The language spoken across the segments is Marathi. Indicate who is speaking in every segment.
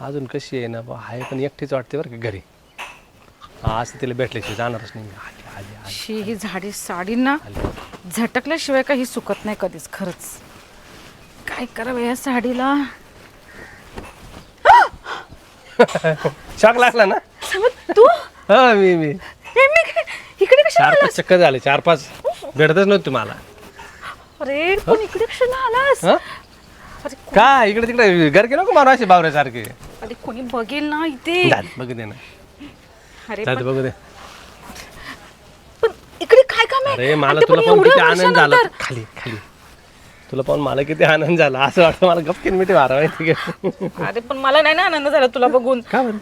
Speaker 1: अजून कशी आहे ना बा आहे पण एकटीच वाटते बरं का घरी. हा असं तिला भेटल्याशिवाय जाणारच नाही. मी आली आली आली.
Speaker 2: शी ही झाडी साडी ना झटकल्याशिवाय काही सुकत नाही कधीच खरंच. काय करावं या साडीला?
Speaker 1: शॉक लागला ना?
Speaker 2: समज तू?
Speaker 1: हा मी मी.
Speaker 2: हे मी काय- इकडे
Speaker 1: चार पाच चक्कर झाले चार पाच. भेटतच नव्हती मला
Speaker 2: अरे पण इकडे कशाला आलास?
Speaker 1: हा?
Speaker 2: अरे को-
Speaker 1: काय इकडे तिकडे घर की नको मारू असे बावऱ्यासारखे.
Speaker 2: अरे कोणी बघेल ना इथे?
Speaker 1: जात बघू दे ना.
Speaker 2: अरे
Speaker 1: जात बघू दे.
Speaker 2: पण इकडे काय काम आहे?
Speaker 1: अरे मला
Speaker 2: आणि ते
Speaker 1: तुला
Speaker 2: पण
Speaker 1: पाहून
Speaker 2: एवढ्या
Speaker 1: किती आनंद झाला.
Speaker 2: वर्षानंतर.
Speaker 1: खाली खाली. तुला पाहून मला किती आनंद झाला. असं वाटतं मला गपकीन मिठी मारा माहिती का
Speaker 2: अरे पण मला नाही ना आनंद झाला तुला बघून.
Speaker 1: का बरं?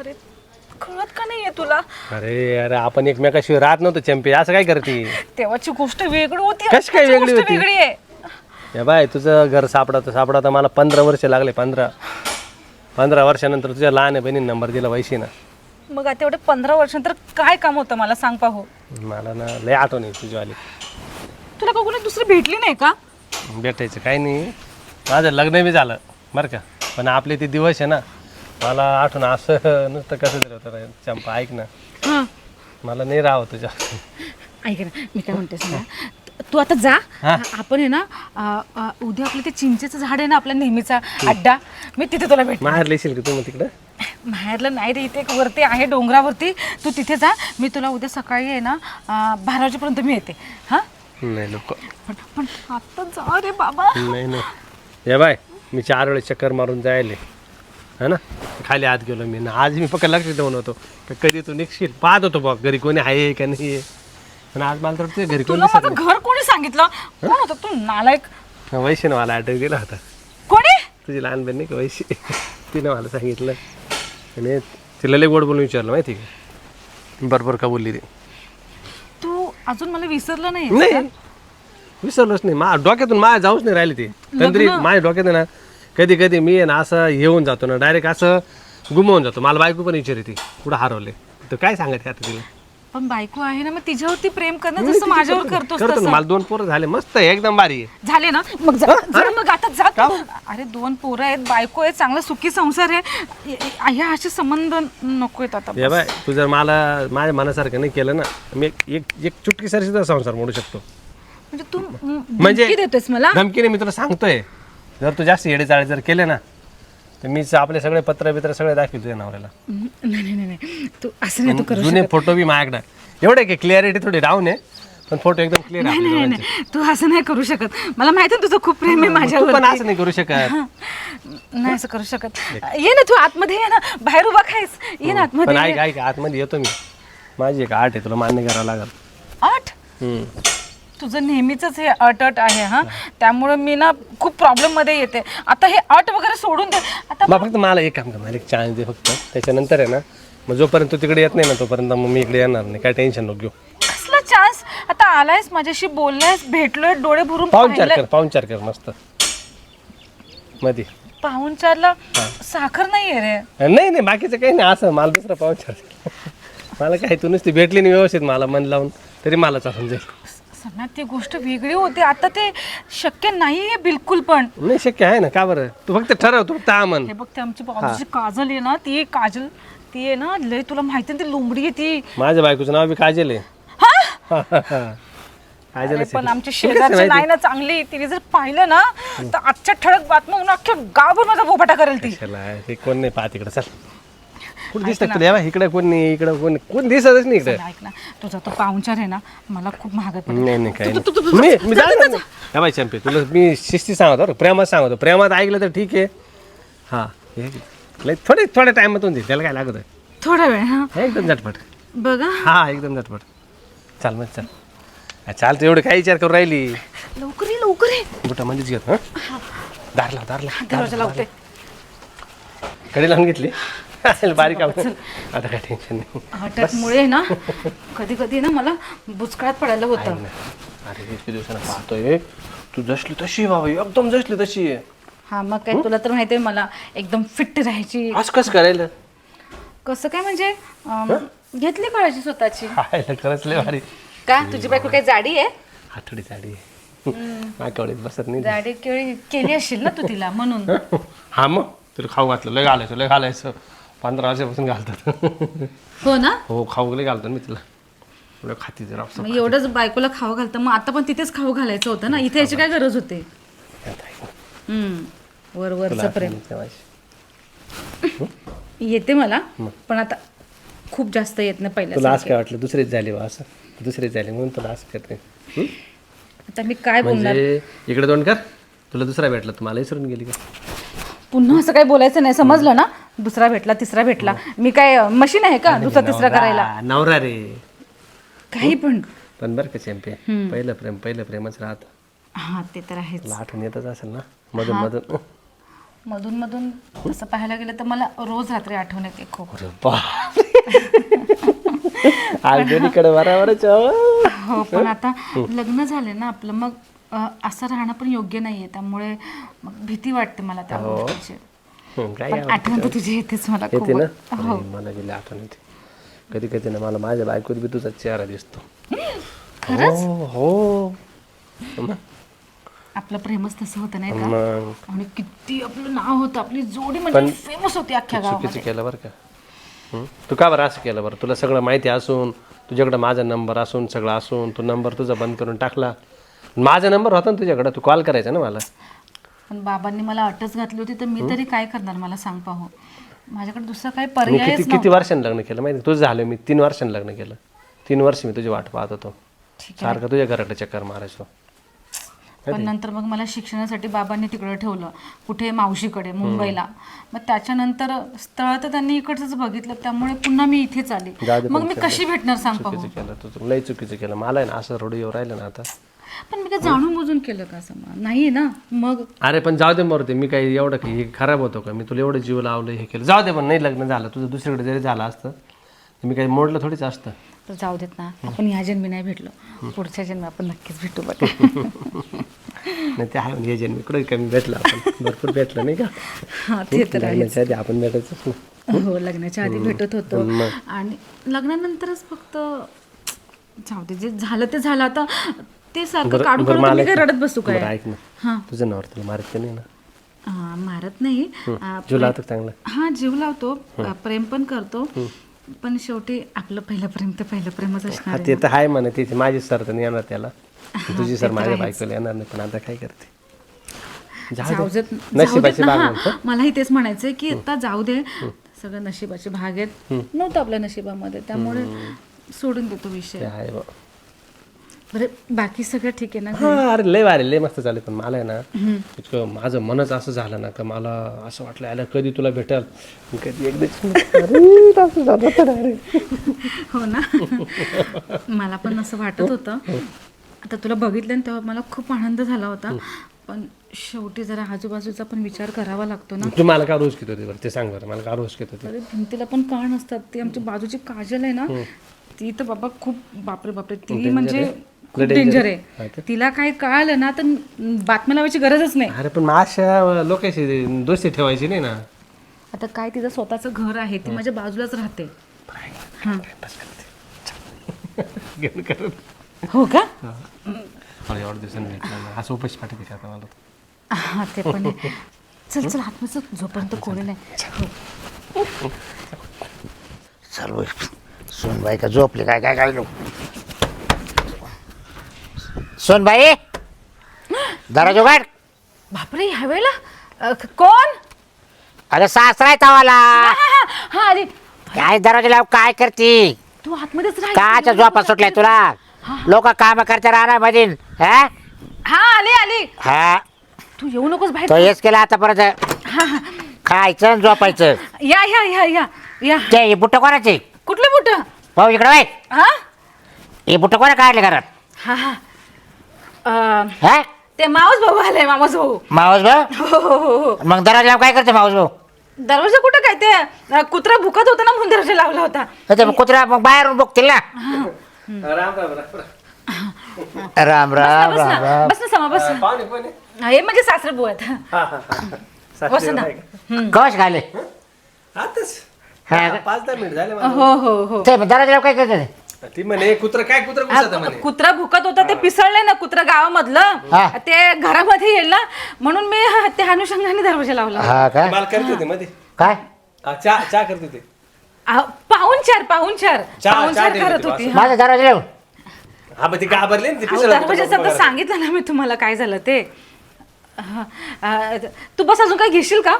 Speaker 2: अरे कळत का नाहीये तुला?
Speaker 1: अरे अरे आपण एकमेकाशिवाय राहत नव्हतो चॅम्पी असं काय करते?
Speaker 2: तेव्हाची गोष्ट वेगळी होती.
Speaker 1: कशी काय
Speaker 2: आताची
Speaker 1: वेगळी
Speaker 2: गोष्ट
Speaker 1: होती?
Speaker 2: वेगळी आहे.
Speaker 1: या बाय तुझं घर सापडत सापडत मला पंधरा वर्ष लागले पंधरा. पंधरा वर्षानंतर तुझ्या लहान बहिणीने नंबर दिला वैशीनं.
Speaker 2: मग आता एवढे पंधरा वर्षानंतर काय काम होतं मला सांग पाहू.
Speaker 1: मला ना लय आठवण आहे तुझीवाली
Speaker 2: तुला का कोणी दुसरी भेटली नाही का?
Speaker 1: भेटायचं काही नाही. माझं लग्न बी झालं बरं का. पण आपले ते दिवस आहे ना मला आठवण असं नुसतं कसं दिलं होतं रे. चंपा ऐक ना.
Speaker 2: हा.
Speaker 1: मला नाही राहावं तुझ्या.
Speaker 2: ऐक ना मी काय म्हणते सांगा? तू आता जा.
Speaker 1: हा.
Speaker 2: आपण आहे ना अ, अ, उद्या आपलं ते चिंचेचं झाड आहे ना आपला नेहमीचा अड्डा. मी तिथे तुला भेट
Speaker 1: माहेर लिहिशील का तू मग तिकडं?
Speaker 2: बाहेरला नाही रे इथे एक वरती आहे डोंगरावरती. तू तिथे जा. मी तुला उद्या सकाळी आहे ना अ, बारा वाजेपर्यंत मी येते. हा?
Speaker 1: नाही नको.
Speaker 2: पण पण आता जा रे बाबा.
Speaker 1: नाही नाही. या बाय मी चार वेळेस चक्कर मारून जायले. है ना? खाली आत गेलो मी ना. आज मी फक्त लक्ष ठेवून होतो. का कधी तू निघशील? पाहत होतो बघ घरी कोणी आहे का नाही आहे पण आज मला तर वाटतं घरी कोणी
Speaker 2: तुला
Speaker 1: दिसत
Speaker 2: माझं घर कोणी सांगितलं? कोण होतं? तू नालायक.
Speaker 1: नाही वैशीनं मला ॲड्रेस दिला होता.
Speaker 2: कोणी?
Speaker 1: तुझी लहान बहीण नाही का वैशी? तिनं मला सांगितलं. आणि तिला लय गोड बोलून विचारलं माहिती का? बरोबर का बोलली ती?
Speaker 2: तू अजून मला विसरलं नाही.
Speaker 1: नाही विसरलोच नाही. मा डोक्यातून माझ्या जाऊच नाही राहिली ती. तंत्री माझ्या डोक्यात आहे ना कधी कधी मी आहे ना असं येऊन जातो ना डायरेक्ट असं गुमवून जातो. मला बायको पण विचारते ती कुठं हरवले तर काय सांगायचं आता तिला?
Speaker 2: पण बायको आहे ना मग तिच्यावरती प्रेम करणं जसं माझ्यावर करतोस
Speaker 1: करतो ना
Speaker 2: तसं.
Speaker 1: मला दोन पोरं झाले मस्त आहे, एकदम भारी आहे.
Speaker 2: झाले ना? मग जा मग आता जा तू. अरे दोन पोरं आहेत बायको आहे चांगला सुखी संसार आहे. य- य- ह्या असे संबंध नको आहेत आता
Speaker 1: बाय तू जर मला माझ्या मनासारखं नाही केलं ना मी एक एक एक चुटकीसारी सुद्धा संसार मोडू शकतो.
Speaker 2: म्हणजे तू म-
Speaker 1: म्हणजे-
Speaker 2: धमकी देतोस मला?
Speaker 1: धमकीने मी तुला सांगतोय जर तू जास्त येडेचाळे जर केले ना तर मी आपले सगळे पत्र बित्र सगळे दाखवतो तुझ्या नवऱ्याला.
Speaker 2: हम्म, नाही नाही नाही, नाही. तू असं नाही तू करू
Speaker 1: जुने फोटो बी माझ्याकडे एवढे की क्लिअरिटी थोडी डाऊन आहे पण फोटो एकदम क्लिअर
Speaker 2: नाही नाही नाही, नाही तू असं नाही करू शकत. मला माहिती आहे तुझं खूप प्रेम आहे
Speaker 1: तू पण
Speaker 2: माझ्यावर
Speaker 1: असं नाही करू शकत.
Speaker 2: नाही असं करू शकत. ये ना तू आतमध्ये ये ना. बाहेर उभा खायस. ये ना
Speaker 1: पण
Speaker 2: आतमध्ये
Speaker 1: ऐक ऐक आतमध्ये येतो मी. माझी एक आठ आहे तुला मान्य करावं लागल.
Speaker 2: आठ?
Speaker 1: हम्म.
Speaker 2: तुझं नेहमीच हे अट अट आहे हा? त्यामुळे मी ना खूप प्रॉब्लेममध्ये येते. आता हे अट वगैरे सोडून दे. आता
Speaker 1: मग फक्त मला एक काम कर मला एक चान्स दे फक्त. त्याच्यानंतर आहे ना मग जोपर्यंत तू तिकडे येत नाही ना तोपर्यंत मग मी इकडे येणार नाही. काय टेन्शन नको घेऊ.
Speaker 2: कसला चान्स आता आलायस माझ्याशी बोललायस भेटलोय डोळे भरून
Speaker 1: पाहुणचार. कर पाहुणचार कर मस्त. मध्ये
Speaker 2: पाहुणचारला साखर नाहीये रे.
Speaker 1: नाही नाही बाकीचं काही नाही असं मला दुसरं पाहुणचार मला काय तू नुसती भेटली नाही व्यवस्थित मला मन लावून तरी मला चालून जाईल.
Speaker 2: सगळ्यात ती गोष्ट वेगळी होते. आता ते शक्य नाहीये बिलकुल पण.
Speaker 1: नाही शक्य आहे ना. का बरं? तू फक्त ठरव तू फक्त म्हण
Speaker 2: हे बघ ते आमची बाजूची काजल आहे ना ती काजल ती आहे ना लय तुला माहिती आहे ना ती लोंबडी आहे ती.
Speaker 1: माझ्या बायकोचं नाव बी काजल आहे.
Speaker 2: हा?
Speaker 1: काजल
Speaker 2: अरे पण आमच्या शेजारची नाही ना चांगली तिने जर पाहिलं ना तर आजच्या ठळक बातम्या म्हणून अख्ख्या गावभर माझा बोबाटा करेल ती.
Speaker 1: हे कोण नाही पाहत इकडे. चल. कुठं दिसतं तुला? या बा, इकडे कोण नाही इकडे कोण नाही. कोण दिसतच नाही इकडे?
Speaker 2: ऐक ना. तुझा तो पाहुणचार आहे ना मला खूप महाग पडेल.
Speaker 1: नाही नाही काही नाही. मी मी जाणार नाही. या बाई चंपे तुला मी शिस्ती सांगतो बरं, प्रेमात सांगतो. प्रेमात ऐकलं तर ठीक आहे. हां हे. लय थोडे थोड्या टायमातून दे त्याला काय लागत आहे?
Speaker 2: थोडा वेळ हा.
Speaker 1: हे एकदम झटपट.
Speaker 2: बघा.
Speaker 1: हा एकदम झटपट. चाल मग चल. हा, चाल तू एवढं काय विचार करून राहिली?
Speaker 2: लवकर ये लवकर ये.
Speaker 1: बुटा मध्येच घेत हां? दारला दारला
Speaker 2: दरवाजा लावते.
Speaker 1: कडे लावून घेतली? बारीक काम आता काय टेन्शन नाही.
Speaker 2: अटकमुळे ना कधी कधी ना मला बुचकळ्यात पडायला होतं.
Speaker 1: अरे इतके दिवसानं पाहतोय. तू जसली तशी बाबा एकदम जसली तशी आहे.
Speaker 2: हा मग काय तुला तर माहितीये मला एकदम फिट राहायची.
Speaker 1: असं कसं करायला?
Speaker 2: कसं काय म्हणजे अम, घेतली काळजी स्वतःची.
Speaker 1: हायला खरंच लय भारी.
Speaker 2: का? तुझी बायको काही जाडी आहे?
Speaker 1: हातोडी साडी आहे. माकवडीत बसत नाही.
Speaker 2: जाडी केळी केली असेल ना तू तिला म्हणून.
Speaker 1: हा मग. तुला खाऊ घातलं लय घालायचं लय घालायचं. पंधरा वर्षापासून घालतात.
Speaker 2: हो ना?
Speaker 1: हो खाऊ लय घालतो मी तिला. एवढं खाती जरा
Speaker 2: मग एवढंच बायकोला खाऊ घालतं. मग आता पण तिथेच खाऊ घालायचं होतं ना? इथे याची काय गरज होते? हम्म. वर वरचं प्रेम. येते मला पण आता खूप जास्त येत नाही
Speaker 1: तुला
Speaker 2: पहिल्या
Speaker 1: असं काय वाटलं? दुसरीच झाली बा असं. दुसरीच झाली म्हणून तुला असं करते. हं?
Speaker 2: आता मी काय बोलणार?
Speaker 1: म्हणजे इकडे दोन कर. तुला दुसरा भेटला. तुम्हाला विसरून गेली का?
Speaker 2: पुन्हा असं काही बोलायचं नाही. समजलं ना? दुसरा भेटला तिसरा भेटला. मी काय मशीन आहे का दुसरा तिसरा करायला?
Speaker 1: नवरा रे.
Speaker 2: काही पण.
Speaker 1: पण बरं का चॅम्पियन पहिलं प्रेम पहिलं प्रेमच राहत.
Speaker 2: हा ते तर आहेच.
Speaker 1: तुला आठवण येतच असेल ना? मधून मधून.
Speaker 2: मधून मधून तसं पाहायला गेलं तर मला रोज रात्री आठवण येते खूप.
Speaker 1: अरे बाप. आलगडीकडे बराबरच आहे.
Speaker 2: हो पण आता लग्न झाले ना आपलं मग अ, असं राहणं पण योग्य नाहीये. त्यामुळे मग भीती वाटते मला त्या गोष्टीची
Speaker 1: हं, काय
Speaker 2: पण आठवण तर तुझी येतेच मला खूप.
Speaker 1: येते ना अरे, मला गेली आठवण येते. कधी कधी ना मला माझ्या बायकोत बी तुझा चेहरा दिसतो. हो हो. मग?
Speaker 2: आपलं प्रेमच तसं होतं नाही का?
Speaker 1: मग?
Speaker 2: आणि किती आपलं नाव होतं आपली जोडी म्हणजे फेमस होती अख्ख्या गावामध्ये.
Speaker 1: चुकीचं केलं बरं का? हं? तू का बरं असं केलं बरं? तुला सगळं माहिती असून तुझ्याकडे माझा नंबर असून सगळं असून तू नंबर तुझा बंद करून टाकला. माझा नंबर होता ना तुझ्याकडे? तू कॉल करायचा ना मला?
Speaker 2: पण बाबांनी मला अटच घातली होती तर मी तरी काय करणार मला सांग पाहू. माझ्याकडे दुसरा काही
Speaker 1: मी
Speaker 2: पर्यायच
Speaker 1: किती किती वर्षांनी लग्न केलं माहिती तुझं झालं मी तीन वर्षांनी लग्न केलं. तीन वर्ष मी तुझी वाट पाहत होतो. सारखं तुझ्या घराकडे चक्कर मारायचो.
Speaker 2: पण नंतर मग मला शिक्षणासाठी बाबांनी तिकडे ठेवलं कुठे? मावशीकडे मुंबईला. मग त्याच्यानंतर स्थळ तर त्यांनी इकडचंच बघितलं त्यामुळे पुन्हा मी इथेच आले.
Speaker 1: जाऊ दे
Speaker 2: मग मी कशी भेटणार सांग पाहू.
Speaker 1: चुकीचं केलं तू लई चुकीचं केलं. मला आहे ना असं रडू येऊ राहिलं ना आता.
Speaker 2: पण मी काय जाणून बुजून केलं का असं? मग? नाही ना. मग?
Speaker 1: अरे पण जाऊ दे मरू दे मी काही एवढं काही हे खराब होतो का? मी तुला एवढं जीव लावलं हे केलं. जाऊ दे पण नाही लग्न झालं. तुझं दुसरीकडे जरी झालं असतं तर मी काही मोडलं थोडीच असतं.
Speaker 2: तर जाऊ देत ना. आपण ह्या जन्मी नाही भेटलो. पुढच्या जन्मी आपण नक्कीच भेटू बघा.
Speaker 1: नाही ते आहे म्हणजे जन्मी. कुठे कमी भेटलं आपण? भरपूर भेटलं नाही का?
Speaker 2: हा ते तर आहे.
Speaker 1: लग्नाच्या आधी आपण भेटायचंच ना
Speaker 2: हो लग्नाच्या आधी भेटत होतो. आणि लग्नानंतरच फक्त जाऊ दे जे झालं ते झालं. आता ते सारखं
Speaker 1: बरं मला
Speaker 2: मी काय
Speaker 1: एक-
Speaker 2: रडत बसू काय?
Speaker 1: बरं ऐक ना.
Speaker 2: हा.
Speaker 1: तुझं नावर तुला मारत नाही ना.
Speaker 2: मारत नाही. आ,
Speaker 1: जीव लावतो का चांगलं?
Speaker 2: हा जीव लावतो. आ, प्रेम पण करतो. पण शेवटी आपलं पहिलं प्रेम तर पहिलं प्रेमच असणार
Speaker 1: ते तर आहे म्हणा तिथे माझी सर तर नाही येणार त्याला. तुझी सर माझ्या बायकोला येणार नाही पण आता काय करते? जाऊ दे. नशिबाची
Speaker 2: ना.
Speaker 1: बाग
Speaker 2: हा मलाही तेच म्हणायचंय की आता जाऊ दे. सगळं नशिबाचे भाग आहेत. नव्हतं आपल्या नशिबामध्ये त्यामुळे सोडून देतो विषय.
Speaker 1: ते आहे बा.
Speaker 2: बरं बाकी सगळं ठीक आहे ना
Speaker 1: हा अरे लय भारी लय मस्त चालेल पण मला आहे ना इतकं माझं मनच असं झालं ना का मला असं वाटलं याला कधी तुला भेटेल? मी कधी एकदा असं झालं होतं direct.
Speaker 2: हो ना. मला पण असं वाटत होतं. आता तुला बघितलं ना तेव्हा मला खूप आनंद झाला होता. पण शेवटी जरा आजूबाजूचा पण विचार करावा लागतो ना.
Speaker 1: तू मला का रोज घेत होती बरं? ते सांग बरं मला का रोज घेत होती?
Speaker 2: अरे भिंतीला पण कान असतात. ती आमची बाजूची काजल आहे ना ती तर बाबा खूप बापरे बापरे. ती म्हणजे खूप डेंजर आहे. तिला काही कळालं ना तर बातम्या लावायची गरजच नाही.
Speaker 1: अरे पण मग अशा लोकांशी दोस्ती ठेवायची नाही ना.
Speaker 2: आता काय तिचं स्वतःचं घर आहे ती माझ्या बाजूलाच राहते. हां.
Speaker 1: घेऊन करत
Speaker 2: हो का?
Speaker 1: मला एवढ्या दिवसांनी भेटलं असं उपाशी पाठवते का आता मला.
Speaker 2: हा ते पण आहे. चल चल आत्मच जोपर्यंत कोणी नाही. हो.
Speaker 3: सर्व सोनबाई का झोपले? काय काय काय लोक? सोनबाई दरवाज उघड.
Speaker 2: बापरे ह्या वेळेला? अ, क- कोण?
Speaker 3: अरे सासरा आहे तवाला.
Speaker 2: हा, हा, हा अरे
Speaker 3: काय दरवाजा लाव काय करती?
Speaker 2: तू आतमध्येच राह
Speaker 3: काच्या झोपा सुटलाय तुला? लोक काम करते राहणार मध्ये हा?
Speaker 2: हा आली आली.
Speaker 3: हा.
Speaker 2: तू येऊ नकोस बाहेर.
Speaker 3: तो हेच केला आता परत. खायचं आणि झोपायचं.
Speaker 2: या या या या या.
Speaker 3: ते बुट कोणाचे?
Speaker 2: कुठलं बुट?
Speaker 3: भाऊ इकडे बाई.
Speaker 2: हा?
Speaker 3: हे बुट कोणा काढले घरात?
Speaker 2: हा हा. अ,
Speaker 3: हा?
Speaker 2: ते मावस भाऊ आले मावस भाऊ.
Speaker 3: मावस भाऊ?
Speaker 2: हो हो हो हो.
Speaker 3: मग दरवाजा लाव काय करते मावस भाऊ?
Speaker 2: दरवाजा कुठं काय? ते अ, कुत्रा भुकत होता ना म्हणून दरवाजा लावला होता.
Speaker 3: ते मग कुत्रा मग बाहेरून बघतील ना.
Speaker 1: राम राम राम
Speaker 3: राम. राम
Speaker 2: बस ना
Speaker 3: राम
Speaker 2: बस ना समा बस ना.
Speaker 1: पाहुणे कोण आहे?
Speaker 2: हे माझे सासरे भाऊ आहेत.
Speaker 1: हा, हा, हा.
Speaker 2: बस
Speaker 1: सासरी
Speaker 2: ना.
Speaker 1: आहे का?
Speaker 3: कवच खाले?
Speaker 1: आताच.
Speaker 3: हा?
Speaker 1: पाच दहा मिनिट झाले मला.
Speaker 2: हो हो हो.
Speaker 3: ते मग दरवाजा लाव काय करते
Speaker 1: ती म्हणे कुत्र काय कुत्र घुसत म्हणे?
Speaker 2: कुत्रा भुकत होता ते पिसळलंय ना कुत्रा गावामधलं. ते घरामध्ये येईल ना. म्हणून मी ते अनुषंगाने दरवाजा लावला.
Speaker 3: हा का?
Speaker 1: मला करते मध्ये.
Speaker 3: काय?
Speaker 1: हा, चहा चहा करते ते
Speaker 2: अहो, पाहुणचार पाहुणचार
Speaker 1: चहा-
Speaker 2: पाहुणचार
Speaker 1: चहा
Speaker 2: करत होती
Speaker 1: होती
Speaker 2: हा.
Speaker 3: माझा दरवाजा लावून.
Speaker 1: हा मग ती घाबरली ना ती
Speaker 2: अहो, दरवाजाचं
Speaker 1: होतं.
Speaker 2: सांगितलं ना मी तुम्हाला काय झालं ते. हा, अं, तू बस अजून काय घेशील का?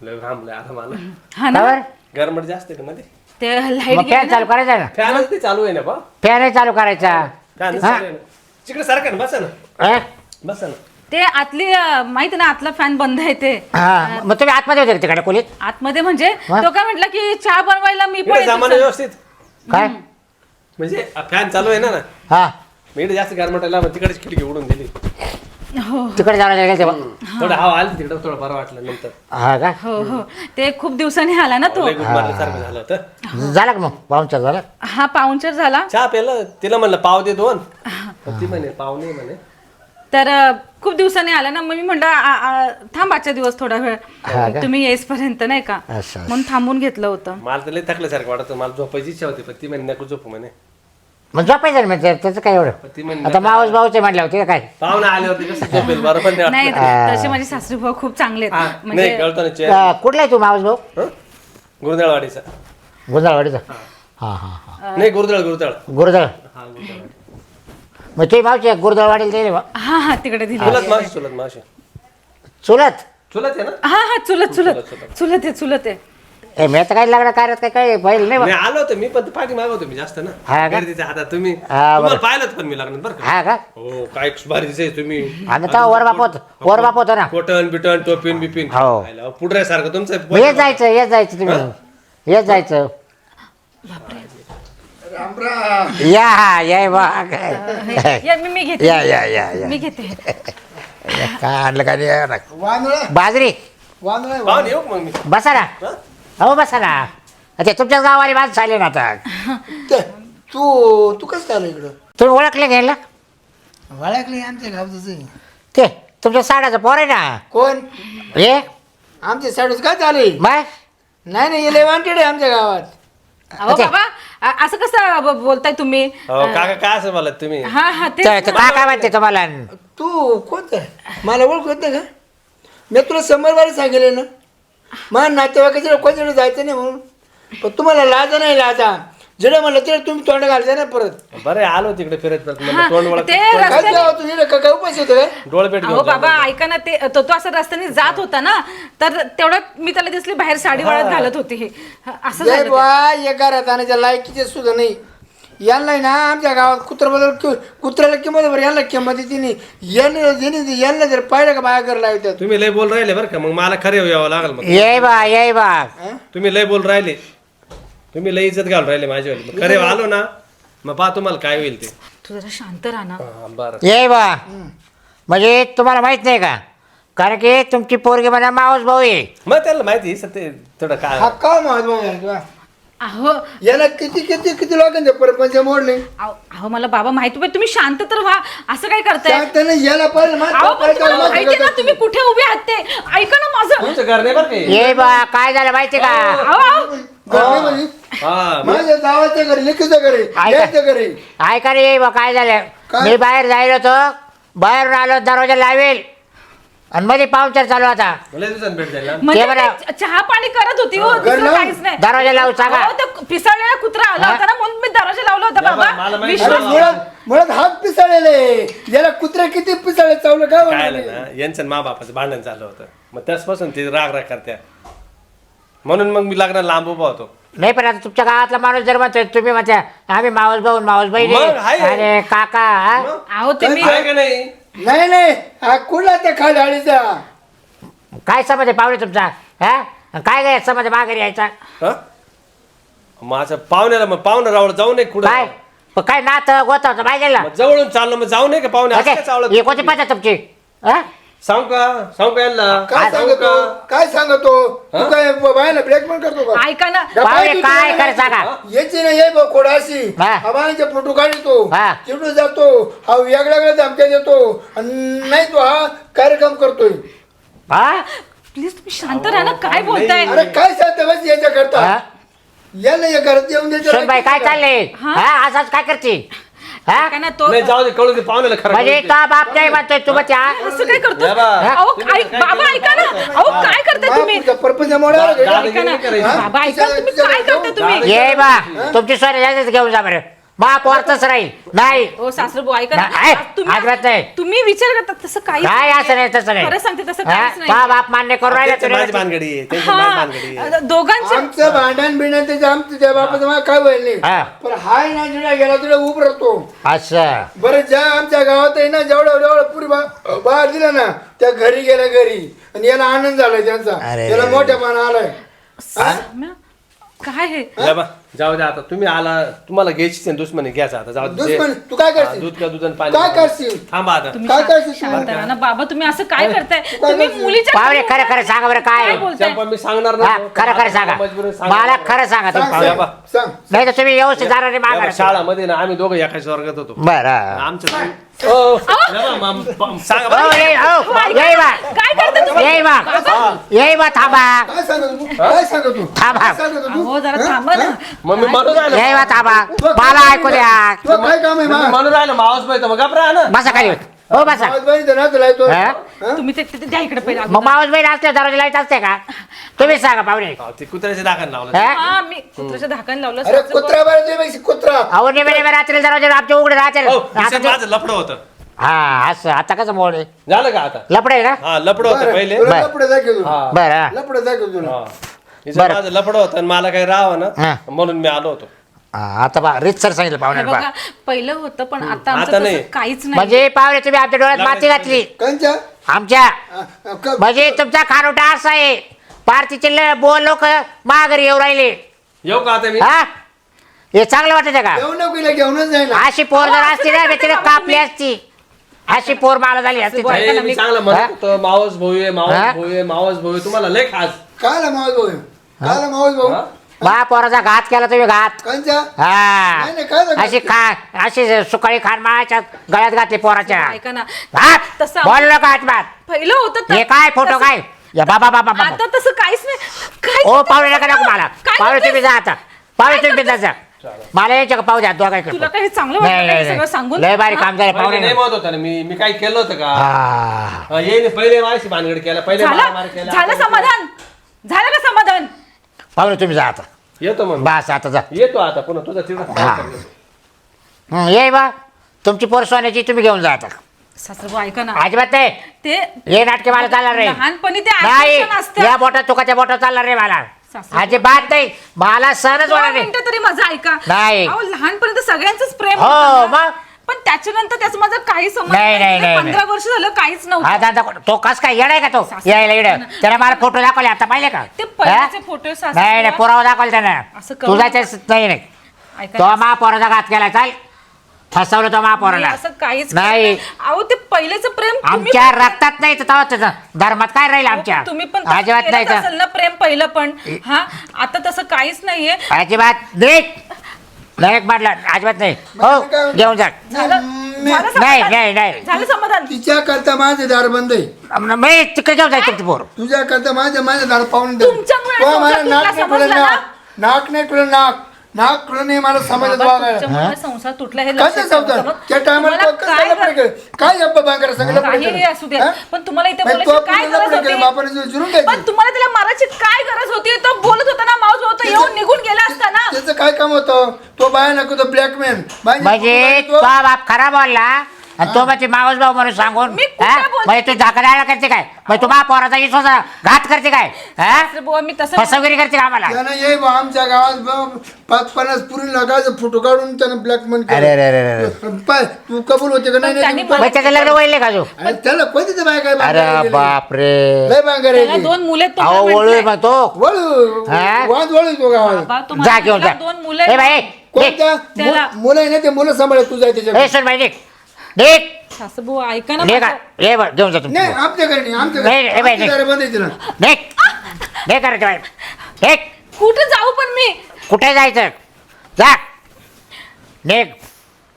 Speaker 1: लय घामलंय आता मला.
Speaker 2: हा ना?
Speaker 3: खबर
Speaker 1: गरमट जास्त आहे का मध्ये?
Speaker 2: ते लाइट
Speaker 3: मग फॅन चालू करायचा ना
Speaker 1: फॅन ते चालू आहे ना बा.
Speaker 3: फॅन चालू करायचा.
Speaker 1: फॅन
Speaker 3: हा?
Speaker 1: तिकडे सारखं ना बसा ना.
Speaker 3: हा?
Speaker 1: बसा ना.
Speaker 2: ते आतली अं, माहिती ना आतला फॅन बंद आहे ते.
Speaker 3: हा मग तुम्ही आतमध्ये होते का तिकडे खोलीत?
Speaker 2: आतमध्ये म्हणजे? तो काय म्हटलं की चहा बनवायला मी पण
Speaker 1: इकडे
Speaker 2: येतो
Speaker 1: सामान. व्यवस्थित.
Speaker 3: काय?
Speaker 1: म्हणजे फॅन चालू आहे ना ना.
Speaker 3: हा.
Speaker 1: मी इकडे जास्त गारमटायला मग तिकडेच खिडकी उडून दिली.
Speaker 2: हो.
Speaker 3: तिकडे गेले तेव्हा
Speaker 1: थोडं हवा आली तिकडे थोडं बरं वाटलं नंतर.
Speaker 3: हा का?
Speaker 2: हो हो. ते खूप दिवसांनी आला ना तो.
Speaker 1: लय गुड मारल्यासारखं झालं होतं.
Speaker 3: झाला का मग? पाहुणचार झाला?
Speaker 2: हा पाहुणचार झाला.
Speaker 1: चहा प्यायला तिला म्हणलं पाव दे दोन. ती म्हणे पाव नाही म्हणे.
Speaker 2: तर अं, खूप दिवसांनी आला ना मग मी म्हणलं आ- आ- थांब आजच्या दिवस थोडा
Speaker 3: हा
Speaker 2: वेळ? तुम्ही येईसपर्यंत नाही का?
Speaker 3: असं
Speaker 2: म्हणून थांबून घेतलं होतं.
Speaker 1: मला तर लय थकल्यासारखं वाटत मला झोपायची इच्छा होती पण ती म्हणे नको झोपू म्हणे.
Speaker 3: मग झोपायचं ना त्या- त्याचं काय एवढं?
Speaker 1: पण ती
Speaker 3: आता मावस भाऊचे म्हटल्यावर ते काय?
Speaker 1: पाहुणे आल्यावरती कसं झोपेल? बरोबर नाही
Speaker 2: नाही. तसे माझे सासरी भाऊ खूप चांगले
Speaker 1: हा,
Speaker 2: आहेत
Speaker 1: नाही
Speaker 2: म्हणजे
Speaker 1: कळतो ना चेअर
Speaker 3: अं, कुठला आहे तू मावस भाऊ?
Speaker 1: हं? गुरुदळवाडीचा.
Speaker 3: गुंजाळवाडीचा हा. हा हा
Speaker 1: नाही गुरुदळ गुरुदळ.
Speaker 3: गुरुदळ?
Speaker 1: हा गुरुदळ.
Speaker 3: मग तुझी मावशी गुरुदळवाडीला दिली बा
Speaker 2: हा हा तिकडे दिली.
Speaker 1: चुलत मावशी चुलत मावशी.
Speaker 3: चुलत?
Speaker 1: चुलत आहे ना?
Speaker 2: हा हा चुलत. चुलत
Speaker 1: चुलत,
Speaker 2: चुलत आहे चुलत आहे.
Speaker 3: ए मी आता काय लागणार काय काय काय पाहिलं नाही बा.
Speaker 1: मी आलो होतो मी पण पाठी मागवतो मी जास्त ना.
Speaker 3: हा का?
Speaker 1: गर्दीच्या हातात तुम्ही.
Speaker 3: हा, बरं.
Speaker 1: तुम्हाला पाहिलं पण मी लागणार बरं का?
Speaker 3: हा का?
Speaker 1: हो काय भारी दिसाय तुम्ही.
Speaker 3: आम्ही तर वर बाप होतो वर बाप होतो ना.
Speaker 1: कोटन बिटन टोपिन बिपिन.
Speaker 3: हो.
Speaker 1: पुढे सारखं तुमचं
Speaker 3: मग येत जायचं येत जायचं तुम्ही. येत जायचं. या हा या बा काय
Speaker 2: या मी मी घेते.
Speaker 3: या या या या.
Speaker 2: मी घेते.
Speaker 3: काय आणलं काय नाही.
Speaker 4: वांदळा.
Speaker 3: बाजरी.
Speaker 4: वांदळा
Speaker 1: पाहून येऊ का मग मी?
Speaker 3: बसा ना. हो? बसा ना. ते तुमच्याच गावाली माणसं आले ना आता.
Speaker 4: ते, तू तू कसं आलो इकडं?
Speaker 3: तुम्ही ओळखले घ्यायला
Speaker 4: वळखली आमच्या गावचं.
Speaker 3: ते तुमच्या साड्याचं पोर आहे ना?
Speaker 4: कोण?
Speaker 3: हे?
Speaker 4: आमच्या साडूच काय चालू आहे?
Speaker 3: मग
Speaker 4: नाही नाही इले वांटेड आहे आमच्या गावात.
Speaker 2: अहो बाबा अ- असं कसं ब- बोलताय तुम्ही?
Speaker 1: हो काका काय असं बोलत तुम्ही?
Speaker 2: हा हा ते
Speaker 3: तर- तर काय काय माहिती तुम्हाला.
Speaker 4: तू कोणता? मला ओळख होत का? मी तुला समोरवारी सांगितले ना. मला नातेवाईकाच्या कोणत्या जायचं नाही म्हणून. पण तुम्हाला लाजा नाही लाजा. जिडे म्हणलं तिकडे तुम्ही तोंड घालता ना परत.
Speaker 1: बरं आलो तिकडे फिरत फिरत म्हणलं तोंड वळख
Speaker 2: ते
Speaker 4: काय
Speaker 2: रस्त्याने
Speaker 4: जावं तुझे काय उपास होतं काय?
Speaker 1: डोळपेट
Speaker 2: अहो
Speaker 1: घेऊन
Speaker 2: बाबा ऐका ना ते तो तो असं रस्त्याने जात होता ना तर तेवढं मी त्याला दिसली बाहेर साडी वाळत घालत होती हे. असं
Speaker 4: जय
Speaker 2: झालं ते.
Speaker 4: बा या घरात आणायच्या लायकीचे सुद्धा नाही. यांना ना आमच्या गावात कुत्रा बदल कुत्र्याला किंमत बरं यांना किंमत येते नाही यांनी यांनी- यांना जर पाहिलं का बाया कर लावतात
Speaker 1: तुम्ही लय बोल राहिले बरं का मग मला खरे यावं लागेल मग.
Speaker 3: ये बा ये बा.
Speaker 1: तुम्ही लय बोल राहिले. तुम्ही लय इज्जत घालून राहिले माझ्यावर मग खरे आलो ना? मग पहा तुम्हाला काय होईल ते.
Speaker 2: तू जरा शांत राहा ना.
Speaker 1: हा, बरं.
Speaker 3: ये बा. म्हणजे तुम्हाला माहीत नाही का? कारण की तुमची पोरगी म्हणा मावस भाऊ आहे.
Speaker 1: मग त्याला माहिती सत्य थोडं काय.
Speaker 4: हा का महत्त्व
Speaker 2: अहो.
Speaker 4: याला किती किती किती लोकांचे परपंच मोडले?
Speaker 2: अहो अहो, मला बाबा माहिती पाहिजे तुम्ही शांत तर व्हा. असं काय करताय?
Speaker 4: सांगताना याला पाहिलं मा-
Speaker 2: अहो पण तुम्हाला
Speaker 4: माहिती
Speaker 2: ना? तुम्ही कुठे उभे आहात ते? ऐका ना माझं.
Speaker 1: तुमचं घर नाही बरं काही
Speaker 3: ये बा काय झालं माहिती का?
Speaker 2: अहो, अहो.
Speaker 4: घरी
Speaker 1: हा. मग?
Speaker 4: माझ्या जावाचं घरी लेकीचं घरी
Speaker 3: ऐका.
Speaker 4: याचं घरी
Speaker 3: ऐका रे ये बा काय झालं?
Speaker 4: काय?
Speaker 3: मी बाहेर जायला होतो. बाहेरून आलो दरवाजा लावेल. आणि मध्ये पाहुणचार चालू आता
Speaker 1: लय दिवसांनी भेट झाली ना
Speaker 2: म्हणजे
Speaker 3: ते बरं.
Speaker 2: ते चहा पाणी करत होती हो दुसरं
Speaker 4: लावून.
Speaker 2: काहीच नाही
Speaker 3: दरवाजा लावून सांगा.
Speaker 2: ते पिसाळलेला कुत्रा आला
Speaker 3: हा?
Speaker 2: होता ना म्हणून मी दरवाजा लावला होता
Speaker 1: मला
Speaker 2: बाबा
Speaker 1: माहिती
Speaker 4: अरे
Speaker 2: विश्वास.
Speaker 4: मुळात मुळात हात पिसाळलेले याला कुत्रे किती पिसाळे चावलं काय
Speaker 1: काय
Speaker 4: म्हणले?
Speaker 1: आलं ना यांचं मा बापाचं भांडण झालं होतं मग त्याचपासून ते राग राग करत्या म्हणून मग मी लग्नाला लांब उभा होतो
Speaker 3: नाही पण आता तुमच्या गावातला माणूस जर म्हणतोय तुम्ही म्हणता आम्ही मावस भाऊ मावस बहिणी
Speaker 1: मग आहे.
Speaker 3: अरे काका हा?
Speaker 1: मग?
Speaker 2: अहो ते मी
Speaker 1: आहे का नाही
Speaker 4: नाही नाही. हा कुठला त्या
Speaker 3: काय समज आहे पाहुणे तुमचा? हा? आणि काय काय समज माघारी यायचा?
Speaker 1: हा? माझं पाहुण्याला मग पाहुणं रावळ जाऊ नये कुठं.
Speaker 3: काय? मग काय नात गोत होतं माहिती
Speaker 1: मग जवळून चाललं मग जाऊ नये का पाहुणे? असं काय चावलं
Speaker 3: हे कोणती पद्धत तुमची? हा?
Speaker 1: सांग का सांग का यांना.
Speaker 4: काय
Speaker 1: सांगू
Speaker 4: सांगतो? काय सांगतो? तू काय बायला ब्लॅकमेल करतो का?
Speaker 2: ऐका ना.
Speaker 3: पाहुणे काय कर सांगा.
Speaker 4: याची ना ये बघ खोडाशी.
Speaker 3: हा.
Speaker 4: हवाचे फोटो काढतो.
Speaker 3: हा.
Speaker 4: तिकडून जातो. हा वेगळ्या वेगळ्या धमक्या देतो. आणि नाही तो हा कार्यक्रम करतोय.
Speaker 3: हा?
Speaker 2: प्लीज तुम्ही शांत राहा ना. काय बोलताय?
Speaker 4: अरे काय सांगता बस याच्या करता
Speaker 3: हा?
Speaker 4: या ना या घरात येऊन द्यायचं
Speaker 3: सुनबाई काय चाललंय? हा? असंच काय करते? हा?
Speaker 2: काय ना तो
Speaker 1: नाही जाऊ दे कळू दे पाहुण्याला खरं
Speaker 3: म्हणजे
Speaker 1: कळू दे.
Speaker 3: तो बाप नाही म्हणतोय तू त्या?
Speaker 2: असं काय करतो?
Speaker 1: या बा.
Speaker 2: अहो
Speaker 1: तुम्ही
Speaker 2: ऐक
Speaker 1: काय
Speaker 2: बाबा
Speaker 1: केलं
Speaker 2: ऐका ना.
Speaker 1: काय
Speaker 2: अहो काय करताय तुम्ही?
Speaker 4: परपंच मोडा
Speaker 1: दा-
Speaker 2: ऐका
Speaker 1: दादागिरी
Speaker 2: ना
Speaker 1: नाही करायची.
Speaker 2: बाबा ऐका तुम्ही काय करताय तुम्ही?
Speaker 3: ये बा तुमची जायचं घेऊन जा बरं. बाप वरतच राहील. नाही.
Speaker 2: सासरबू ऐका ना. तुम्ही
Speaker 3: अजिबात नाही.
Speaker 2: तुम्ही विचार करता तसं काही
Speaker 3: काय असं नाही तसं नाही.
Speaker 2: खरं सांगते तसं? काहीच नाही.
Speaker 3: बाप मान्य करून राहिला
Speaker 1: त्यांची माझी
Speaker 3: तुला
Speaker 1: भानगडी आहे, त्यांची माझी भानगडी आहे.
Speaker 2: हा दोघांचे
Speaker 4: आमचं भांडण बिंडण त्याच्या आमचं त्या बापाचं मला काय व्हायला
Speaker 3: हा.
Speaker 4: नाही पण हाय ना जिडा गेला तिला उभ राहतो
Speaker 3: असं
Speaker 4: बरं ज्या आमच्या गावात आहे ना जेवढं जेवढं पुरी बा- बाहेर दिलं ना त्या घरी गेल्या घरी. आणि याला आनंद झालाय त्यांचा.
Speaker 3: अरे.
Speaker 4: त्याला मोठ्या पाना आलाय.
Speaker 2: काय हे?
Speaker 1: या बा, जाऊ दे आता तुम्ही आला तुम्हाला घ्यायची दुश्मनी घ्यायचा आता जाऊ दे.
Speaker 4: दुश्मन तू काय
Speaker 1: हा,
Speaker 4: करशील?
Speaker 1: दूध का दूध आणि पाणी
Speaker 4: काय करशील?
Speaker 1: थांबा आता.
Speaker 2: तुम्ही
Speaker 4: काय करशील तू?
Speaker 2: शांत राहा ना बाबा तुम्ही असं काय करताय? तुम्ही? मुलीच्या
Speaker 3: पाहुणे खरं खरं सांगा बरं काय
Speaker 2: काय
Speaker 3: आहे?
Speaker 2: बोलताय?
Speaker 1: चंपा मी सांगणार
Speaker 3: हा,
Speaker 1: नाही.
Speaker 3: खरं खरं सांगा.
Speaker 1: मजबुरीने सांगणार
Speaker 3: मला
Speaker 1: नाही.
Speaker 3: खरं सांगा तुम्ही.
Speaker 4: सांग
Speaker 3: नाही तर तुम्ही व्यवस्थित जाणार
Speaker 1: या बा,
Speaker 3: मागा
Speaker 1: शाळामध्ये ना आम्ही दोघं एकाच वर्गात होतो.
Speaker 3: बरं.
Speaker 1: आमचं सांगा बा.
Speaker 3: हो ये हो ये बा
Speaker 2: काय करताय तुम्ही
Speaker 3: बा थांबा.
Speaker 4: काय सांगत तू काय सांगत तू
Speaker 3: थांबा.
Speaker 4: काय सांगत तू
Speaker 2: हो जरा थांबा ना
Speaker 1: मग मी म्हणून राहिलो
Speaker 3: ये बा थांबा. मला ऐकू द्या
Speaker 4: तुला काय काम आहे
Speaker 1: मी
Speaker 4: मा
Speaker 1: म्हणून राहिलो मावस बाई? तर मग घबरा ना.
Speaker 3: बसा खाली. हो बसा. हा?
Speaker 2: तुम्ही ते ते- ते द्या इकडे पहिला.
Speaker 3: मग मावस बहीण असते दरवाजा लाइट असते का? तुम्ही सांगा पाहुणे.
Speaker 1: हा, ते कुत्र्याचे दाखल लावलं
Speaker 3: हा?
Speaker 2: हा मी कुत्र्याचं धाकण लावलं
Speaker 4: अरे
Speaker 2: सासरबुवा.
Speaker 4: कुत्रा बाहेर पैसे कुत्रा.
Speaker 3: अहो नेमे नेमे रात्री दरवाजा आमच्या उघडे राहते.
Speaker 1: हो,
Speaker 3: आता
Speaker 1: हिचं
Speaker 3: ते-
Speaker 1: माझं लफडं होतं.
Speaker 3: हा असं. आता कसं मोड? आहे?
Speaker 1: झालं का आता?
Speaker 3: लपडे आहे ना
Speaker 1: हा लफडं होतं पहिले.
Speaker 3: बर.
Speaker 4: लपडे दाखव
Speaker 1: हा
Speaker 3: बरं
Speaker 4: लपडे दाखव तुला.
Speaker 1: हा. हिचं
Speaker 3: बरं.
Speaker 1: माझं लफडं होतं आणि मला काही राहावं
Speaker 3: हा.
Speaker 1: ना म्हणून मी आलो होतो.
Speaker 3: हा, आता बा रितसर सांगितलं
Speaker 2: हे
Speaker 3: पाहुणे
Speaker 2: बघा पहिलं होतं पण आता आमचं
Speaker 1: आता
Speaker 2: तसं
Speaker 1: नाही.
Speaker 2: काहीच नाही.
Speaker 3: म्हणजे पाहुणे तुम्ही आमच्या डोळ्यात माती घातली. आमच्या.
Speaker 4: हा, हा,
Speaker 3: म्हणजे तुमचा खारोटा असा आहे. पार्टीचे ल- बोल लोक माघारी येऊ राहिले.
Speaker 1: येऊ का आता मी?
Speaker 3: हा? हे चांगलं वाटत का?
Speaker 4: घेऊन नको हिला घेऊनच जाईल
Speaker 3: अशी पोर जर असती ना मी तिला कापली असती. अशी पोर मला झाली असती तर.
Speaker 1: नाही, मी चांगलं म्हणत होतो मावस भाऊ आहे
Speaker 3: हा?
Speaker 1: मावस भाऊ आहे मावस भाऊ आहे तुम्हाला लय खास.
Speaker 4: कायला मावस भाऊ कायला मावस भाऊ
Speaker 1: हा?
Speaker 3: बा पोराचा घात केला तुम्ही घात.
Speaker 4: कंच्या
Speaker 3: हा.
Speaker 4: नाही, नाही, काय झालं?
Speaker 3: अशी खा अशी सुकाळी खान माळाच्या गळ्यात घातली पोराच्या.
Speaker 2: ऐका ना.
Speaker 3: हा?
Speaker 2: तसं
Speaker 3: बोल नका अजिबात.
Speaker 2: पहिलं होतं
Speaker 3: हे काय फोटो काय? या बाबा बाबा बाबा
Speaker 2: आता तसं काहीच नाही. काय
Speaker 3: ओ पाहुणे नका नको मला.
Speaker 2: करतोय?
Speaker 3: तुम्ही जा आता. पाहुणे तुम्ही जा जा. मला यायचं का? पाहू द्या दोघांकडे
Speaker 2: तुला काही चांगलं
Speaker 3: नाही
Speaker 2: वाटलं
Speaker 3: नाही
Speaker 2: नाही सगळं
Speaker 3: नाही.
Speaker 2: सांगून
Speaker 3: लय भारी काम झालं
Speaker 1: पहिले
Speaker 3: पाहुणे
Speaker 1: नाही म्हणत होता ना. मी मी काय केलं होतं का.
Speaker 3: हा,
Speaker 1: येईन पहिले माझी भानगड केला पहिले मारामार
Speaker 2: झालं
Speaker 1: केला.
Speaker 2: झालं समाधान? झालं का समाधान?
Speaker 3: पाहुणे तुम्ही जा आता.
Speaker 1: येतो मग
Speaker 3: बस आता जा
Speaker 1: येतो आता पुन्हा तुझा
Speaker 3: हा. हं, ये बा तुमची पोर सोन्याची तुम्ही घेऊन जा आता
Speaker 2: सासरबू ऐका ना
Speaker 3: अजिबात नाही
Speaker 2: ते
Speaker 3: हे नाटके मला चालणार रे
Speaker 2: लहानपणी ते
Speaker 3: नाही
Speaker 2: attraction असतं.
Speaker 3: या बोटात चुकाच्या बोटात चालणार रे मला
Speaker 2: सासू.
Speaker 3: अजिबात नाही मला सहनच
Speaker 2: दोन
Speaker 3: होणार नाही
Speaker 2: मिनिटं तरी माझं ऐका
Speaker 3: नाही.
Speaker 2: अहो, लहानपणी तर सगळ्यांचंच प्रेम
Speaker 3: हो,
Speaker 2: होतं ना.
Speaker 3: मग?
Speaker 2: पण त्याच्यानंतर त्याचं माझं काही समज
Speaker 3: नाही, नाही, नाही,
Speaker 2: पंधरा वर्ष झालं काहीच नव्हतं.
Speaker 3: हा दादा तो कस काय? येडाय का तो?
Speaker 2: सासू.
Speaker 3: यायला येड. त्याला मला फोटो दाखवले आता पाहिले का?
Speaker 2: ते पहिलेचे
Speaker 3: हा?
Speaker 2: फोटो सासू
Speaker 3: नाही नाही पुरावा दाखवला त्यानं.
Speaker 2: असं करू
Speaker 3: तुझा
Speaker 2: नका.
Speaker 3: नाही नाही.
Speaker 2: ऐका
Speaker 3: तो
Speaker 2: ना.
Speaker 3: महापोराचा घात केला चाल. फसवलं तो
Speaker 2: मी
Speaker 3: महापोराला
Speaker 2: असं काहीच
Speaker 3: नाही.
Speaker 2: अहो ते पहिलेचं प्रेम तुम्ही
Speaker 3: आमच्या रक्तात नाही तर तेव्हा त्याचं धर्मात काय राहील आमच्या?
Speaker 2: तुम्ही पण तसं
Speaker 3: अजिबात नाही
Speaker 2: केलंच
Speaker 3: तर
Speaker 2: असेल ना प्रेम पहिलं पण. हा आता तसं काहीच नाहीये.
Speaker 3: अजिबात देख! नाही म्हटलं अजिबात नाही. हो
Speaker 4: काय?
Speaker 3: घेऊन जा.
Speaker 2: झालं?
Speaker 4: मी-
Speaker 2: झालं
Speaker 3: नाही? नाही नाही.
Speaker 2: झालं समाधान?
Speaker 4: तिच्या करता माझे दार बंद आहे.
Speaker 3: मी तिकडे घेऊन तुमची पोर.
Speaker 4: तुझ्या करता माझ्या माझ्या दार पाहून दे.
Speaker 2: तुमच्यामुळे
Speaker 4: तो
Speaker 2: संसार
Speaker 4: मला
Speaker 2: तुटला
Speaker 4: नाक नाही
Speaker 2: समजलं
Speaker 4: तुला
Speaker 2: ना?
Speaker 4: नाक नाक नाही तुला नाक. नाही मला समाजात
Speaker 2: बाबा,
Speaker 4: वागायला
Speaker 2: तुमच्यामुळे संसार तुटला हे
Speaker 4: काय
Speaker 2: लक्षात
Speaker 4: ते
Speaker 2: ठेवा.
Speaker 4: समजा
Speaker 2: समज-
Speaker 4: त्या टायमाला
Speaker 2: तुम्हाला काय
Speaker 4: काय बांगर सांगितलं
Speaker 2: असू दे पण तुम्हाला इथे बोलायची काय गरज होती?
Speaker 4: बापाने जुरून घ्यायची.
Speaker 2: पण तुम्हाला त्याला मारायची काय गरज होती? तो बोलत होता ना माऊस होता येऊन निघून गेला असता ना.
Speaker 4: त्याचं काय काम होतं? तो बाय नको तो ब्लॅकमॅन
Speaker 3: म्हणजे तो बाप खरा बोलला आणि तो म्हणजे मावस भाऊ म्हणून सांगून
Speaker 2: मी कुठं
Speaker 3: हा?
Speaker 2: बोलते?
Speaker 3: म्हणजे तू झाकडायला करते काय? म्हणजे तू बाप पोराचा विश्वास घात करते काय? हा?
Speaker 2: बुवा मी तसं
Speaker 3: फसवगिरी करते का आम्हाला?
Speaker 4: त्यानं ये बा आमच्या गावात ब- पाच पन्नास पुरी लागायचं फोटो काढून त्यानं ब्लॅकमेल
Speaker 3: अरे अरे अरे अरे
Speaker 4: पाय तू कबूल होते का? नाही
Speaker 2: पण त्यांनी
Speaker 4: नाही
Speaker 2: मला-
Speaker 3: मग त्याचं लग्न वळले का तू
Speaker 4: अरे त्याला कोणती बाय काय
Speaker 3: अरे बाप रे
Speaker 4: लय बांगर
Speaker 2: त्याला दोन मुले
Speaker 3: अहो वळू. मग तो
Speaker 4: वळू
Speaker 3: हा?
Speaker 4: वाद वळू तो गावात.
Speaker 3: जा घेऊन जा.
Speaker 2: दोन मुलं
Speaker 3: ए
Speaker 4: कोणत्या?
Speaker 2: त्याला-
Speaker 4: मु- मुलं आहे ना ते मुलं सांभाळ तू जाय त्याच्या
Speaker 3: ए सोन बाई निघ. निघ
Speaker 2: सासूबुवा ऐका ना
Speaker 3: निघ
Speaker 2: माझं.
Speaker 3: ये बघ घेऊन जा तुम्ही.
Speaker 4: नाही बंद
Speaker 3: निघ निघ निघ
Speaker 2: कुठं जाऊ पण मी?
Speaker 3: कुठे जायचं? जा. निघ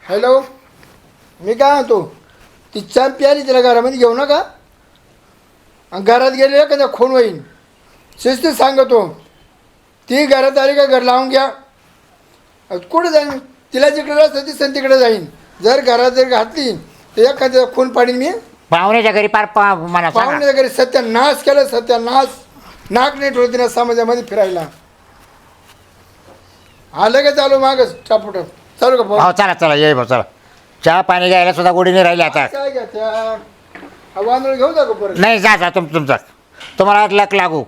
Speaker 4: हॅलो? मी काय म्हणतो ती चार प्याली तिला घरामध्ये घेऊ नका. आणि घरात गेले एखाद्या खून होईन. शिस्त सांगतो. ती घरात आली का घर लावून घ्या. अ, कुठं जाईन? तिला जिकडे रस्ता दिसेल तिकडे जाईन. जर घरात जर घातली तर एखाद्या खून पाडीन मी
Speaker 3: पाहुण्याच्या घरी पार पा मला सांगा.
Speaker 4: पाहुणे घरी सत्यानाश केलं सत्यानाश नाक नाही ठेवलं तिनं समाजामध्ये फिरायला. आलं का चालू मागच टापूट चालू का भाऊ?
Speaker 3: हो चला चला ये भाऊ चला. चहा पाणी घ्यायला सुद्धा गोडी नाही राहिली आता.
Speaker 4: काय घ्या त्या हा वांदळ घेऊन जा का परत.
Speaker 3: नाही जा जा तुम तुमचा. तुम्हाला लक लागू.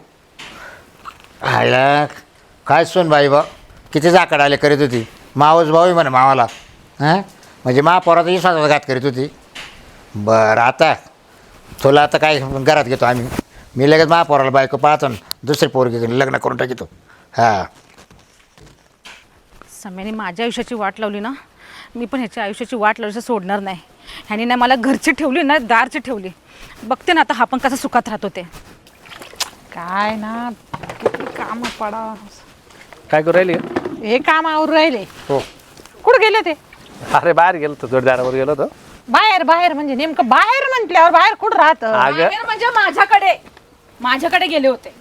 Speaker 3: आयला काय सोन बाई बा किती जाकड आले करीत होती? मावस भाऊ म्हणे मावाला. हां? म्हणजे महापौराचा घात करीत होती. बरं आता तुला आता काय घरात घेतो आम्ही. मी लगेच महापौराला बायको पाहतो न दुसरी पोरगी लग्न करून टाकीतो. हां.
Speaker 2: सम्याने माझ्या आयुष्याची वाट लावली ना मी पण ह्याच्या आयुष्याची वाट लावल्याचं सोडणार नाही. ह्याने ना मला घरची ठेवली ना दारची ठेवली. बघते ना आता हा पण कसा सुखात राहत होते
Speaker 5: काय ना किती काम पडा
Speaker 1: काय करू राहिली?
Speaker 5: हे काम आवरून राहिले.
Speaker 1: हो.
Speaker 5: कुठं गेले ते?
Speaker 1: अरे बाहेर गेलो होतो जोडदारावर गेलो होतो.
Speaker 5: बाहेर बाहेर म्हणजे नेमकं बाहेर म्हटल्यावर बाहेर कुठं राहत?
Speaker 1: अगं.
Speaker 2: बाहेर म्हणजे माझ्याकडे. माझ्याकडे गेले होते.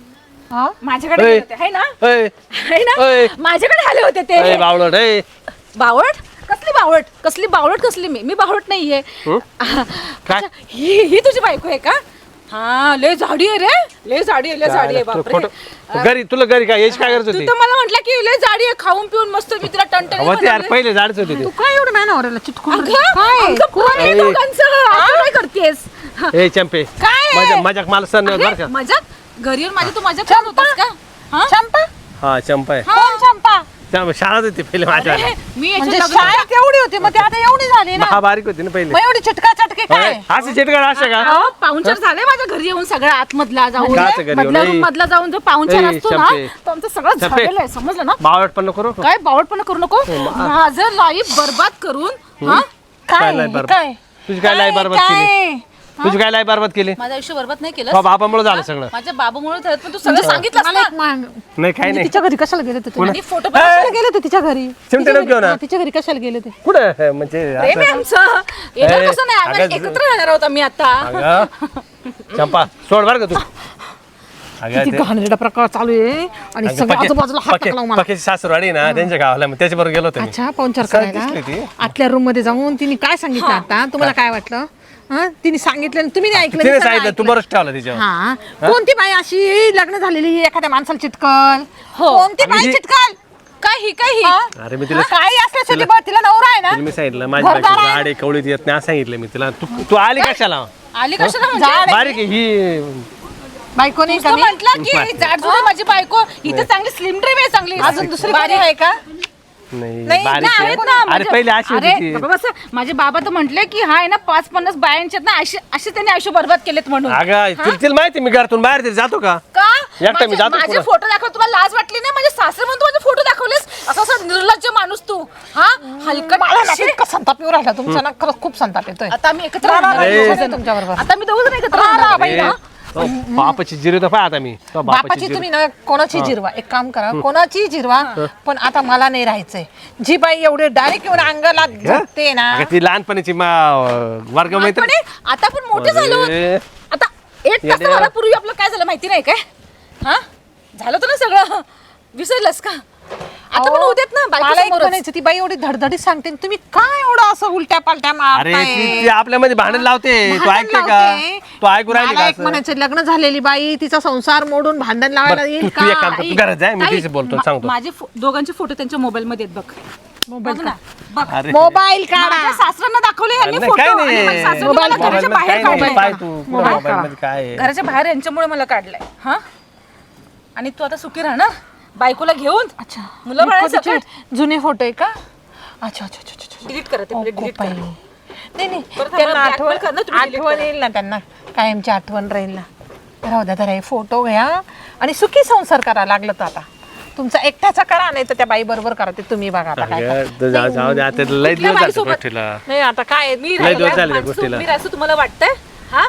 Speaker 2: माझ्याकडे. गेले होते. है ना?
Speaker 1: ऐ,
Speaker 2: है ना. माझ्याकडे आले होते
Speaker 1: ऐ,
Speaker 2: ते
Speaker 1: बावळट ऐ.
Speaker 2: बावळट? कसली बावळट? कसली बावळट कसली मी? मी बावळट नाहीये.
Speaker 1: काय?
Speaker 2: अच्छा, ही ही तुझी बायको आहे का? हा लय झाडी आहे रे. लय झाडी आहे लय झाडी आहे
Speaker 1: तू
Speaker 2: बापरे.
Speaker 1: खोटं- घरी तुला घरी काय? याची काय करत
Speaker 2: तू
Speaker 1: होती
Speaker 2: तर मला म्हटलं की लय झाडी आहे खाऊन पिऊन मस्त मी तिला
Speaker 1: अहो, ती यार. पहिले झाडच होती ती.
Speaker 5: तू काय एवढं मॅनवरेला चिटकून
Speaker 2: अगं,
Speaker 5: काय?
Speaker 2: आमचं कोण आहे
Speaker 1: ऐ.
Speaker 2: दोघांचं? असं काय करतेस?
Speaker 1: ए चंपे.
Speaker 2: काय?
Speaker 1: मजाक मजाक मला सण नाही बरं का
Speaker 2: मजाक? घरी येऊन माझी तू मजाक करत होतास का? हा?
Speaker 5: चंपा?
Speaker 1: हा चंपा आहे.
Speaker 5: कोण चंपा?
Speaker 1: त्या शाळात होती पहिले माझ्या
Speaker 2: अरे, मी याच्या
Speaker 5: म्हणजे शाळेत एवढी होती? मग ती आता एवढी झाली ना?
Speaker 1: हा बारीक होती ना पहिले.
Speaker 5: मग एवढी चिटका चटके काय?
Speaker 1: असं चिटकाळ असं का?
Speaker 2: अहो, पाहुणचार झाले माझ्या घरी येऊन सगळा आतमधला जाऊन.
Speaker 1: काचं घरी येऊन?
Speaker 2: मधल्या. रूम मधला जाऊन जो पाहुणचार
Speaker 1: ऐ,
Speaker 2: असतो ना
Speaker 1: चंपे.
Speaker 2: तो आमचं सगळं
Speaker 1: चंपे.
Speaker 2: झालेलं आहे समजलं ना?
Speaker 1: बावळट पण नको
Speaker 2: काय बावटपणा करू नको? माझं लाईफ बर्बाद करून हा?
Speaker 1: काय
Speaker 5: काय?
Speaker 1: नाही बरं.
Speaker 5: काय?
Speaker 1: तुझी काय लाई बरबाद केली?
Speaker 5: काय
Speaker 1: तुझी काय लाई बरबाद केली?
Speaker 2: माझं आयुष्य बर्बाद नाही केलं.
Speaker 1: बाबा बापामुळे झालं सगळं.
Speaker 2: माझ्या बाबामुळे झालं. पण तू सगळं सांगितलं
Speaker 5: मला एक मान-
Speaker 1: नाही काही नाही.
Speaker 5: तिच्या घरी कशाला गेले तुम्ही?
Speaker 2: आणि फोटो
Speaker 5: कशाला गेले होते तिच्या घरी?
Speaker 1: चिमटे
Speaker 5: तिच्या. घरी- हा, तिच्या घरी कशाला गेले
Speaker 1: कुठं म्हणजे
Speaker 2: प्रेम आहे
Speaker 1: असं-
Speaker 2: आमचं. येणार
Speaker 1: ऐ,
Speaker 2: कसं नाही? आम्ही
Speaker 1: अगं,
Speaker 2: एकत्र राहणार आहोत आम्ही आता.
Speaker 1: अगं चंपा सोड बरं का तू. अगं
Speaker 5: किती
Speaker 1: ते-
Speaker 5: घाणेरडा प्रकार चालू आहे. आणि सगळ्या आजूबाजूला हात
Speaker 1: पके-
Speaker 5: टाकला मला.
Speaker 1: पकेची सासूरवाडी ना त्यांच्या गावाला मग त्याच्याबरोबर गेलो होतो मी.
Speaker 5: अच्छा पाहुणचार
Speaker 1: दिसली ती.
Speaker 5: आतल्या रूममध्ये जाऊन तिने काय सांगितलं आता? तुम्हाला काय वाटलं? हा? तिने सांगितलं आणि तुम्ही नाही ऐकलं
Speaker 1: तिने सांगितलं तू
Speaker 5: ऐकलं.
Speaker 1: बरंच ठेवलं तिच्यावर.
Speaker 5: हा. कोणती बाई अशी लग्न झालेली एखाद्या माणसाला चिटकल?
Speaker 2: हो.
Speaker 5: कोणती
Speaker 1: आणि
Speaker 5: बाई
Speaker 1: ही-
Speaker 5: चिटकल?
Speaker 2: काय ही काय ही?
Speaker 5: हा?
Speaker 1: अरे मी तिला
Speaker 5: काही बघ तिला नवरा आहे ना?
Speaker 1: तिला मी सांगितलं माझी बायको
Speaker 5: घरदार आहे.
Speaker 1: कवळीत येत नाही असं सांगितलं मी तिला. तू तू आली कशाला?
Speaker 2: आली कशाला म्हणजे.
Speaker 1: बारीक आहे ही
Speaker 5: बायको नाही
Speaker 2: म्हटलं की जाडजूड माझी बायको. इथे चांगली स्लिम ड्रीम आहे चांगली.
Speaker 5: अजून दुसरी बारी आहे का?
Speaker 1: नाही
Speaker 5: नाही,
Speaker 1: बारीक
Speaker 2: नाही,
Speaker 1: आहे.
Speaker 2: आहेत ना,
Speaker 1: अरे
Speaker 2: माझ्या-
Speaker 1: पहिले अशी
Speaker 2: अरे,
Speaker 1: होती ती.
Speaker 2: बाबा बस, माझे बाबा तर म्हटले की हा आहे ना पाच पन्नास बायांचे आहेत ना असे असे त्यांनी आयुष्य बर्बाद केलेत म्हणून
Speaker 1: अगं तुला तिला माहिती मी घरातून बाहेर तरी जातो का
Speaker 2: का
Speaker 1: एकटा मी
Speaker 2: माझे
Speaker 1: जातो
Speaker 2: माझे
Speaker 1: पुढं.
Speaker 2: फोटो दाखव तुला लाज वाटली नाही माझे सासरे म्हणून माझे फोटो दाखवलेस असा असा निर्लज्ज माणूस तू हा हलकट
Speaker 5: मला ना
Speaker 2: शी.
Speaker 5: इतका संताप येऊ राहिला तुमचा ना खरंच खूप संताप येतोय
Speaker 2: आता आम्ही एकत्र राहणार.
Speaker 5: तुमच्याबरोबर.
Speaker 2: आता मी दोघ जण एकत्र राहणार.
Speaker 5: बाई.
Speaker 1: तो बापाची जिरी तर पाय आता मी. तो बापाची
Speaker 5: तुम्ही ना कोणाची जिरवा? एक काम करा कोणाची जिरवा? पण आता मला नाही राहायचंय. जी बाई एवढे डायरेक्ट येऊन अंगाला झटते ना.
Speaker 1: अगं, ती लहानपणीची वर्ग मैत्री
Speaker 2: लहानपणी? आता पण मोठे झालो.
Speaker 1: अरे.
Speaker 2: आता एक
Speaker 1: येड्या.
Speaker 2: तासाभरापूर्वी आपलं काय झालं माहिती नाही काय हा? झालं होतं ना सगळं. विसरलंस का? आता पण होतेत ना
Speaker 5: मला एक
Speaker 2: बायको
Speaker 5: म्हणायचं ती बाई एवढी धडधडीत सांगते तुम्ही काय एवढं असं उलट्या पालट्या
Speaker 1: अरे ती ती आपल्यामध्ये भांडण लावते. तू ऐकते का? तू ऐकू राहिली का
Speaker 5: एक
Speaker 1: असं?
Speaker 5: म्हणायचं लग्न झालेली बाई तिचा संसार मोडून भांडण लावायला
Speaker 1: बरं,
Speaker 5: येईल
Speaker 1: तू तू एक काम कर तू घरात जाय मी तिथे बोलतो सांगतो.
Speaker 2: माझे फो- दोघांचे फोटो त्यांच्या मोबाईल मध्ये आहेत बघ. बघ ना बघ.
Speaker 1: अरे.
Speaker 5: मोबाईल काढा
Speaker 2: माझ्या सासऱ्यांना दाखवले यांनी
Speaker 1: नाही,
Speaker 2: फोटो.
Speaker 1: काय
Speaker 2: आणि
Speaker 1: नाही. मोबाईल
Speaker 2: घराच्या बाहेर
Speaker 1: पाय तू कुठं काय आहे?
Speaker 2: घराच्या बाहेर यांच्यामुळे मला काढलंय हा? आणि तू आता सुखी राहणार बायकोला घेऊन
Speaker 5: अच्छा.
Speaker 2: मुलं बाळा
Speaker 5: कधीचे
Speaker 2: सकट
Speaker 5: जुने फोटो आहे का? अच्छा अच्छा अच्छा अच्छा
Speaker 2: डिलीट करा ते डिलीट करा.
Speaker 5: आहे. नाही नाही. त्यांना आठवण
Speaker 2: blackmail करा, तुम्ही delete
Speaker 5: आठवण
Speaker 2: करा.
Speaker 5: येईल ना त्यांना. कायमची आठवण राहील ना. राहू द्या तर फोटो घ्या. आणि सुखी संसार करा लागलं तर आता. तुमचा एकट्याचा करा नाही तर त्या बाई बरोबर करा ते तुम्ही बघा आता काय
Speaker 1: अगं, तर जाऊ जाऊ दे आता लय
Speaker 2: कुठल्या
Speaker 1: दिवस झाले
Speaker 2: बाईसोबत?
Speaker 1: गोष्टीला.
Speaker 5: नाही आता काय
Speaker 2: मी
Speaker 1: लय
Speaker 2: राहिलो
Speaker 1: दिवस झाले त्या
Speaker 2: माणसं,
Speaker 1: गोष्टीला.
Speaker 2: मी राहायचं तुम्हाला वाटतंय? हा?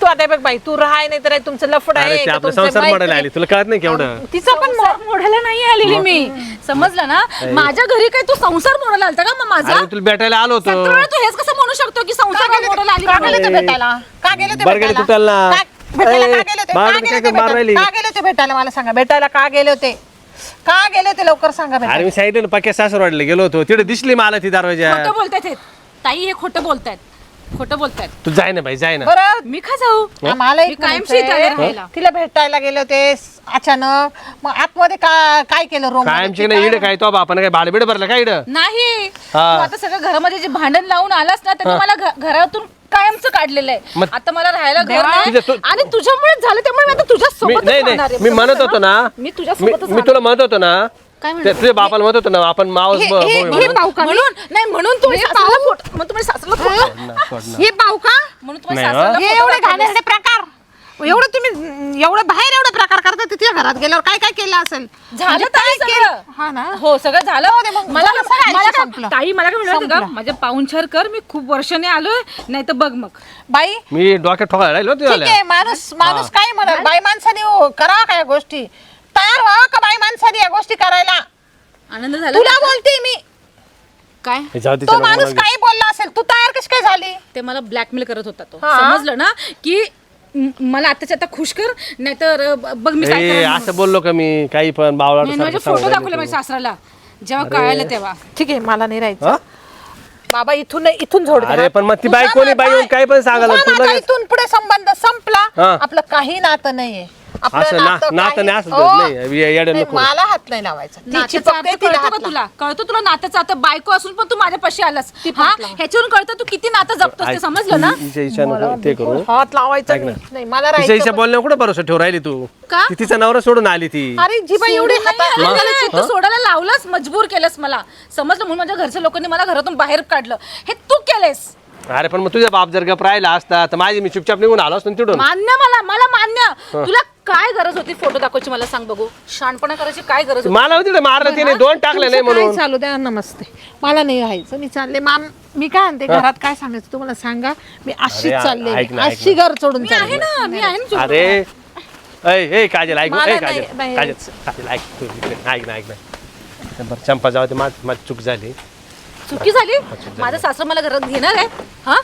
Speaker 5: तू आता बघ बाई तू राहाय नाही तर तुमचं लफड
Speaker 1: अरे
Speaker 5: आहे
Speaker 1: ते
Speaker 5: का
Speaker 1: आपलं
Speaker 5: तुमचं
Speaker 1: संसार मॉडेल आली तुला कळत नाही केवढं.
Speaker 5: तिचं पण
Speaker 2: संसार मोडायला नाही आलेली मी. समजलं ना? माझ्या घरी काय तू संसार मोडायला आलता का? मग माझा?
Speaker 1: अरे तुला भेटायला आलो होतो.
Speaker 2: सतरा वेळा तू हेच कसं म्हणू शकतो की
Speaker 5: का
Speaker 2: संसार
Speaker 5: गेले
Speaker 2: मोडायला आली
Speaker 5: ते- का गेले
Speaker 2: म्हणून?
Speaker 5: ते भेटायला? का गेले ते
Speaker 1: बरं गेले
Speaker 5: भेटायला?
Speaker 1: तुटायला.
Speaker 5: का- भेटायला का
Speaker 1: ए,
Speaker 5: गेले होते?
Speaker 1: बाळ
Speaker 5: का
Speaker 1: काय
Speaker 5: गेले
Speaker 1: काय
Speaker 5: ते
Speaker 1: मार राहिली?
Speaker 5: भेटायला? का गेले होते भेटायला? मला सांगा भेटायला का गेले होते? का गेले ते लवकर सांगा
Speaker 1: अरे
Speaker 5: भेटायला.
Speaker 1: मी सांगितलं ना पक्या सासरवाडीला गेलो होतो. तिथे दिसली मला ती दरवाजा.
Speaker 2: खोटं बोलतायत हे. ताई हे खोटं बोलतायत. खोटं बोलतायत.
Speaker 1: तू जाय ना बाई जाय ना.
Speaker 5: बरं
Speaker 2: मी का जाऊ?
Speaker 5: आम्हाला
Speaker 2: मी
Speaker 5: एक
Speaker 2: कायमची इथे राहायला.
Speaker 5: तिला भेटायला गेले होते स- अचानक. मग आतमध्ये का काय केलं रोम
Speaker 1: काय आमची नाही इड काय? तो बापानं काय भाडबिड भरलं काय इड?
Speaker 2: नाही. तू
Speaker 1: हा.
Speaker 2: आता सगळं घरामध्ये जे भांडण लावून आलास ना त्यांनी मला घ- घरातून कायमचं काढलेलं आहे.
Speaker 1: मग-
Speaker 2: आता मला राहायला घर
Speaker 5: देवा.
Speaker 2: नाही.
Speaker 1: तुझ्या- तू-
Speaker 2: आणि तुझ्यामुळे झालं त्यामुळे मी आता तुझ्या
Speaker 1: मी
Speaker 2: सोबतच
Speaker 1: नाही.
Speaker 2: राहणार
Speaker 1: नाही
Speaker 2: आहे.
Speaker 1: मी म्हणत होतो ना
Speaker 2: मी तुझ्या
Speaker 1: मी
Speaker 2: सोबतच
Speaker 1: मी तुला म्हणत होतो ना
Speaker 2: काय
Speaker 1: ते
Speaker 2: म्हणत
Speaker 1: तुझ्या बापाला म्हणत होतो ना आपण मावस
Speaker 5: हे- हे- हे
Speaker 1: म्हणून.
Speaker 5: पाहू का मी?
Speaker 2: म्हणून नाही म्हणून तुम्ही सासऱ्याला फोट- तुम्ही सासऱ्याला फोट-
Speaker 5: हे पाहू का?
Speaker 2: म्हणून तुम्ही
Speaker 1: नाही,
Speaker 2: सासऱ्याला
Speaker 5: हे?
Speaker 2: फोटो
Speaker 5: एवढे. घाणेरडे प्रकार. एवढं तुम्ही एवढं बाहेर एवढे प्रकार करता तिथे घरात गेल्यावर काय काय केलं असेल?
Speaker 2: झालं
Speaker 5: म्हणजे
Speaker 2: ताई
Speaker 5: काय
Speaker 2: सगळं.
Speaker 5: केलं? हा ना?
Speaker 2: हो सगळं झालं.
Speaker 5: मग,
Speaker 2: मला
Speaker 5: झालं सगळं
Speaker 2: मला
Speaker 5: आयुष्य
Speaker 2: काय-
Speaker 5: संपलं.
Speaker 2: ताई मला काय म्हणलं का?
Speaker 5: संपलं.
Speaker 2: माझे पाहुणचार कर मी खूप वर्षाने आलोय नाही तर बघ मग.
Speaker 5: बाई
Speaker 1: मी डोक्यात ठोकायला राहिलो
Speaker 5: ठीक
Speaker 1: तुझ्या
Speaker 5: आहे माणूस माणूस काय म्हणत बाई माणसाने हो, करा काय गोष्टी? तयार व्हा का बाई माणसाने या गोष्टी करायला?
Speaker 2: आनंद झाला
Speaker 5: तुला? बोलते मी.
Speaker 2: काय?
Speaker 1: जाऊ दे
Speaker 5: तो माणूस
Speaker 1: मला-
Speaker 5: काही बोलला असेल तू तयार कशी काय झाली?
Speaker 2: ते मला ब्लॅकमेल करत होता तो.
Speaker 5: हा?
Speaker 2: समजलं ना? की म- मला आताच्या आता खुश कर नाहीतर ब- बघ मी काय
Speaker 1: ए. असं बोललो का मी? काही पण बावळा
Speaker 2: मी माझे फोटो दाखवले माझ्या सासऱ्याला जेव्हा कळालं तेव्हा.
Speaker 5: ठीक आहे मला नाही राहायचं. बाबा इथून नाही, इथून झोड दे
Speaker 1: अरे. पण मग ती
Speaker 5: तुझा
Speaker 1: बाई कोणी
Speaker 5: माझा-
Speaker 1: बाई येऊन काही पण सांगायला,
Speaker 5: तुझा
Speaker 1: तू
Speaker 5: माझा
Speaker 1: लगेच-
Speaker 5: इथून पुढे संबंध संपला.
Speaker 1: हा.
Speaker 5: आपलं काही नातं नाहीये.
Speaker 1: असं ना-
Speaker 5: नातं
Speaker 1: नातं
Speaker 5: काही-
Speaker 1: नाही असं
Speaker 5: हो.
Speaker 1: नाही, ये- येडं
Speaker 5: नाही,
Speaker 1: नको.
Speaker 5: मला हात नाही लावायचा.
Speaker 2: नात्याचा
Speaker 5: तिला
Speaker 2: कळतो
Speaker 5: हात
Speaker 2: का
Speaker 5: लाव.
Speaker 2: तुला कळतो तुला नात्याचा? आता बायको असून पण तू माझ्या पशी आलास.
Speaker 5: ती
Speaker 2: हा. ह्याच्यावरून कळतं तू किती नातं जपतोस ते समजलं ना?
Speaker 1: हिच्या इच्छा नको ते करू.
Speaker 5: हात लावायचा
Speaker 1: ऐक ना.
Speaker 5: नाही नाही, मला
Speaker 1: तिच्या
Speaker 5: राहायचं
Speaker 1: इच्छा बोलण्या कुठं भरोसा ठेवू राहिली तू?
Speaker 2: का?
Speaker 1: ती तिचा नवरा सोडून आली ती.
Speaker 5: अरे जी बाई एवढी
Speaker 2: सोडून नाही आलं. तू सोडायला लावलंस? मजबूर केलंस मला. समजलं? म्हणून माझ्या घरच्या लोकांनी मला घरातून बाहेर काढलं. हे तू केलेस.
Speaker 1: अरे पण मग तुझ्या बाप जर गप राहिला असता तर माझी मी चुपचाप निघून आलो असतो ना तिथून.
Speaker 2: मान्य मला मला मान्य. तुला काय गरज होती फोटो दाखवायची मला सांग बघू? शहाणपणा करायची काय गरज होती?
Speaker 1: मला होती मारलं तिने दोन टाकले नाही
Speaker 5: तुमचं काय
Speaker 1: म्हणून.
Speaker 5: चालू द्या नमस्ते. मला नाही राहायचं मी चालले. माम मी काय म्हणते घरात काय सांगायचं तुम्हाला सांगा? मी अशीच
Speaker 1: अरे,
Speaker 5: चालले
Speaker 1: ऐक ना, ऐक
Speaker 5: अशी घर सोडून
Speaker 2: मी आहे
Speaker 5: चालले
Speaker 2: ना मी आहे ना
Speaker 1: अरे ऐ ऐ काजल ऐक
Speaker 5: मला
Speaker 1: काजल
Speaker 5: नाही.
Speaker 1: काजल काजल ऐक तू इकडे. ऐक ना ऐक ना. बरं चंपा जाऊ दे माझ माझी चूक झाली.
Speaker 2: चुकी झाली? माझा सासरा मला घरात घेणार आहे हा?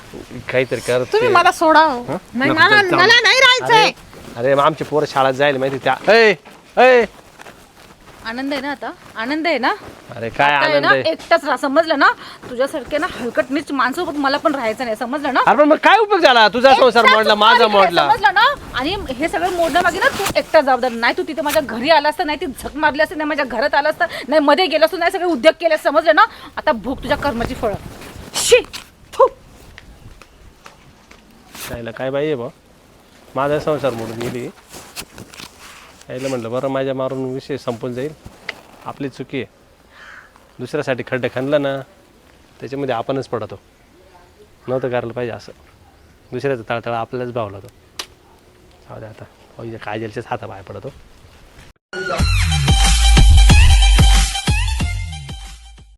Speaker 1: काहीतरी कर
Speaker 5: तुम्ही मला सोडा हो. नाही
Speaker 1: नको,
Speaker 5: मला
Speaker 1: जाऊ.
Speaker 5: मला नाही राहायचंय.
Speaker 1: अरे मग आमची पोरं शाळेत जायला माहिती त्या ऐ ऐ.
Speaker 2: आनंद आहे ना आता? आनंद आहे ना?
Speaker 1: अरे काय आनंद
Speaker 2: ना
Speaker 1: आहे?
Speaker 2: एकटाच राहा समजलं ना? तुझ्यासारखे ना हलकट नीच माणसोबत मला पण राहायचं नाही समजलं ना?
Speaker 1: अरे पण मग काय उपयोग झाला? तुझा संसार
Speaker 2: एकटाच
Speaker 1: मोडला माझा मोडला.
Speaker 2: समजलं ना? आणि हे सगळं मोडण्यामागे ना तू एकटा जबाबदार. नाही तू तिथे माझ्या घरी आला असता नाही ती झक मारली असते नाही माझ्या घरात आला असता नाही मध्ये गेला असतो नाही सगळे उद्योग केले असते, समजलं ना? आता भूक तुझ्या कर्माची फळं. शी थू.
Speaker 1: त्याला काय बाई आहे बा माझा संसार मोडून गेली. यायला म्हटलं बरं माझ्या मारून विषय संपून जाईल. आपली चुकी आहे. दुसऱ्यासाठी खड्डे खणला ना त्याच्यामध्ये आपणच पडतो. नव्हतं करायला पाहिजे असं. दुसऱ्याचा तळतळ आपल्यालाच भावला तो. जाऊ दे आता. काजलच्याच हाता बाहेर पडतो.